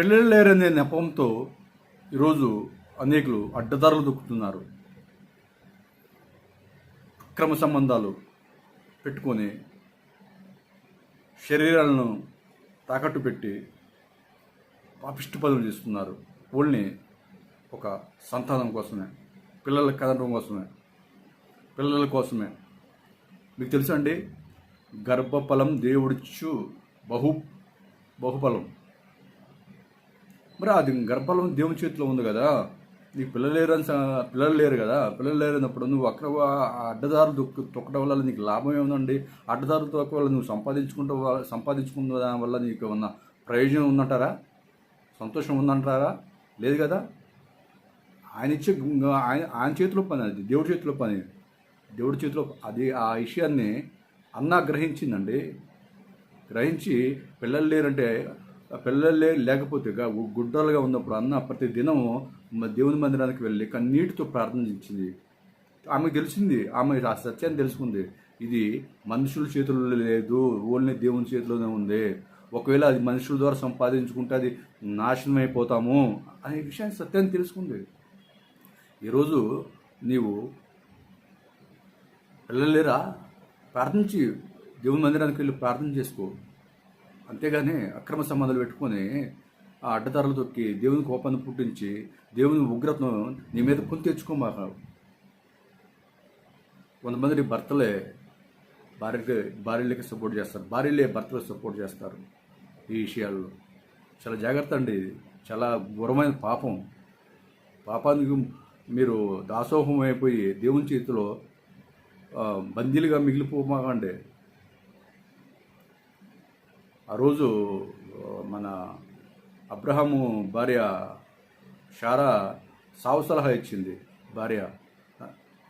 పెళ్ళిళ్ళు లేరనే నెపంతో ఈరోజు అనేకులు అడ్డదారులు దొక్కుతున్నారు. అక్రమ సంబంధాలు పెట్టుకొని శరీరాలను తాకట్టు పెట్టి పాపిష్టి పనులు చేస్తున్నారు. ఓన్లీ ఒక సంతానం కోసమే పిల్లల కదడం కోసమే పిల్లల కోసమే. మీకు తెలుసండి గర్భఫలం దేవుడిచ్చు బహు బహుఫలం. మరి అది గర్భలం దేవుని చేతిలో ఉంది కదా. నీకు పిల్లలు లేరు అని పిల్లలు లేరు కదా. పిల్లలు లేరన్నప్పుడు నువ్వు అక్కడ అడ్డదారులు దొక్కు తొక్కడం వల్ల నీకు లాభం ఏముందండి? అడ్డదారులు తొక్క వల్ల నువ్వు సంపాదించుకుంటూ సంపాదించుకున్న దాని వల్ల నీకు ఉన్న ప్రయోజనం ఉందంటారా? సంతోషం ఉందంటారా? లేదు కదా? ఆయన ఇచ్చే ఆయన ఆయన చేతిలో పని అది దేవుడి చేతిలో పని. దేవుడి చేతిలో అది ఆ విషయాన్ని అన్న గ్రహించిందండి. గ్రహించి పిల్లలు లేరంటే పిల్లలే లేకపోతే గుడ్డలుగా ఉన్నప్పుడు అన్న ప్రతి దినము దేవుని మందిరానికి వెళ్ళి కన్నీటితో ప్రార్థించింది ఆమె తెలిసింది ఆమె ఆ సత్యాన్ని తెలుసుకుంది. ఇది మనుషుల చేతుల్లో లేదు. ఓన్లీ దేవుని చేతిలోనే ఉంది. ఒకవేళ అది మనుషుల ద్వారా సంపాదించుకుంటే అది నాశనం అయిపోతాము అనే విషయాన్ని సత్యాన్ని తెలుసుకుంది. ఈరోజు నీవు పిల్లలేరా ప్రార్థించి దేవుని మందిరానికి వెళ్ళి ప్రార్థన చేసుకో. అంతేగాని అక్రమ సంబంధాలు పెట్టుకొని ఆ అడ్డదారులు తొక్కి దేవుని కోపాన్ని పుట్టించి దేవుని ఉగ్రతను నీ మీద కొని తెచ్చుకోమాక. కొంతమంది భర్తలే భార్యకి భార్యలకి సపోర్ట్ చేస్తారు. భార్యలే భర్తలకు సపోర్ట్ చేస్తారు ఈ విషయాల్లో. చాలా జాగ్రత్త అండి చాలా ఘోరమైన పాపం. పాపానికి మీరు దాసోహం అయిపోయి దేవుని చేతిలో బందీలుగా మిగిలిపోమాకండి. ఆ రోజు మన అబ్రహాము భార్య షారా సావు సలహా ఇచ్చింది భార్య.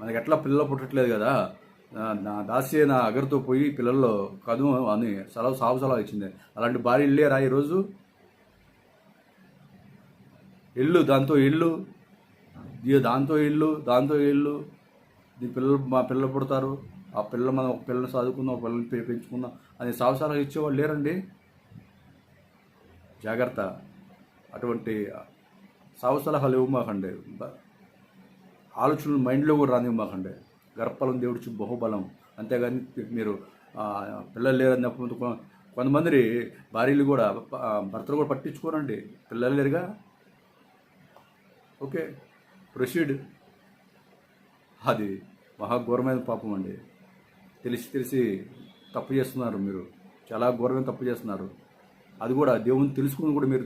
మనకి ఎట్లా పిల్లలు పుట్టట్లేదు కదా నా- నా దాసి నా అగరుతో పోయి పిల్లల్లో కదు అని సలహా సావు సలహా ఇచ్చింది. అలాంటి భార్య వెళ్ళారా ఈరోజు? ఇల్లు దాంతో ఇల్లు దాంతో ఇల్లు దాంతో ఇల్లు నీ పిల్లలు మా పిల్లలు పుడతారు ఆ పిల్లలు మనం ఒక పిల్లలు చదువుకుందాం ఒక పిల్లల్ని పెంచుకుందాం అని సావసారాలు ఇచ్చేవాళ్ళు లేరండి? జాగ్రత్త. అటువంటి సావు సలహాలు ఇవ్వమాకండి ఆలోచనలు మైండ్లో కూడా రానివ్వమాకండి గర్భఫలం దేవుడిచి బహుబలం. అంతేగాని మీరు పిల్లలు లేరన్నప్పుడు కొ- కొంతమంది భార్యలు కూడా భర్తలు కూడా పట్టించుకోరండి. పిల్లలు లేరుగా? ఓకే. ప్రొసీడ్. అది మహాఘోరమైన పాపం అండి. తెలిసి తెలిసి తప్పు చేస్తున్నారు మీరు. చాలా ఘోరమైన తప్పు చేస్తున్నారు. అది కూడా దేవుని తెలుసుకుని కూడా మీరు